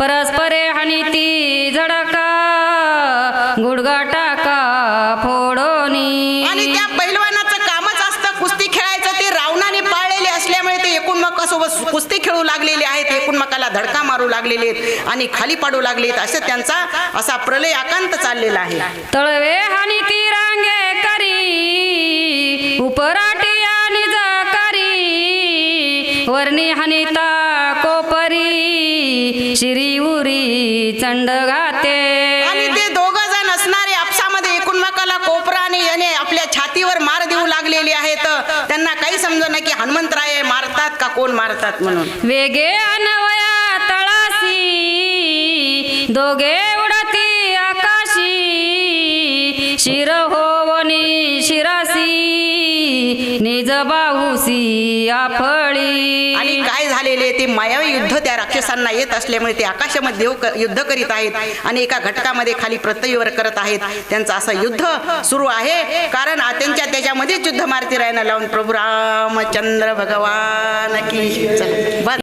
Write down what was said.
तलवारे हानी ती झडका गुडगा टाका फोडोनी. आणि त्या पैलवानाचं कामच असतं कुस्ती खेळायचं. ते रावणाने पाळलेले असल्यामुळे ते एकूणमकासोबत कुस्ती खेळू लागलेले आहेत एकूणमकाला धडका मारू लागलेले आहेत आणि खाली पाडू लागलेत असं त्यांचा असा प्रलय आकांत चाललेला आहे. तळवे हानी ती रांगे करी उपराटी आणि जाकारी. वर्णी हानिता कोपरी शिरी उरी चंड घाते आणि ते दोघ जण असणारे आपसामध्ये एकूणमकाला कोपरा आणि याने आपल्या छातीवर मार देऊ लागलेले आहेत. त्यांना काही समजना की हनुमंतराय मारतात का कोण मारतात म्हणून. वेगे अनवया तळासी दोघे उडती आकाशी शिर होवनी शिरासी निज बाहुसी आफळी. आणि ते मायावी युद्ध त्या राक्षसांना येत असल्यामुळे ते आकाशामध्ये देव युद्ध करीत आहेत आणि एका घटकामध्ये खाली पृथ्वीवर करत आहेत. त्यांचं असं युद्ध सुरू आहे. कारण त्यांच्या त्याच्यामध्येच युद्ध मारती राहायला लावून प्रभू रामचंद्र भगवान की बस.